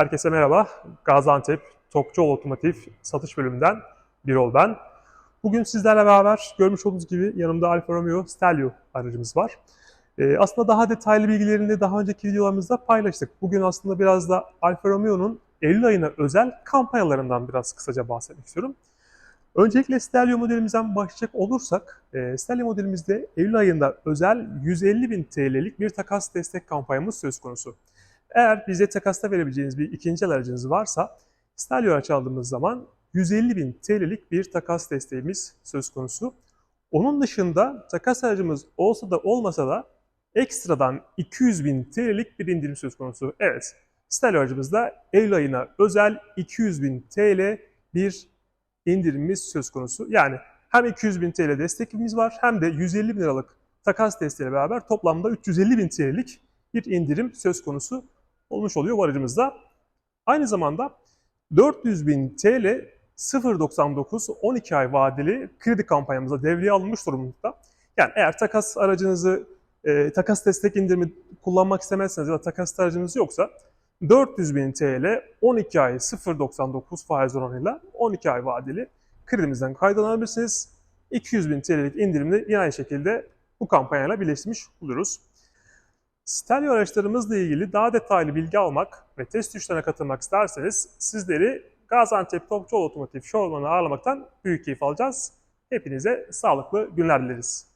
Herkese merhaba. Gaziantep Topçuoğlu Otomotiv satış bölümünden Birol ben. Bugün sizlerle beraber görmüş olduğunuz gibi yanımda Alfa Romeo Stelvio aracımız var. Ee, aslında daha detaylı bilgilerini daha önceki videolarımızda paylaştık. Bugün aslında biraz da Alfa Romeo'nun Eylül ayına özel kampanyalarından biraz kısaca bahsetmek istiyorum. Öncelikle Stelvio modelimizden başlayacak olursak, e, Stelvio modelimizde Eylül ayında özel 150.000 TL'lik bir takas destek kampanyamız söz konusu. Eğer bize takasta verebileceğiniz bir ikinci el aracınız varsa Stelvio araç aldığımız zaman 150.000 TL'lik bir takas desteğimiz söz konusu. Onun dışında takas aracımız olsa da olmasa da ekstradan 200.000 TL'lik bir indirim söz konusu. Evet, Stelvio aracımızda Eylül ayına özel 200.000 TL bir indirimimiz söz konusu. Yani hem 200.000 TL destekimiz var hem de 150 bin liralık takas desteğiyle beraber toplamda 350 bin TL'lik bir indirim söz konusu olmuş oluyor bu aracımızda. Aynı zamanda 400 bin TL 0.99 12 ay vadeli kredi kampanyamıza devreye alınmış durumda. Yani eğer takas aracınızı, e, takas destek indirimi kullanmak istemezseniz ya da takas aracınız yoksa 400 bin TL 12 ay 0.99 faiz oranıyla 12 ay vadeli kredimizden kaydolanabilirsiniz. 200 bin TL'lik indirimli yine aynı şekilde bu kampanyayla birleştirmiş oluyoruz. Stelvio araçlarımızla ilgili daha detaylı bilgi almak ve test tuşlarına katılmak isterseniz sizleri Gaziantep Topçuoğlu Otomotiv Showroom'una ağırlamaktan büyük keyif alacağız. Hepinize sağlıklı günler dileriz.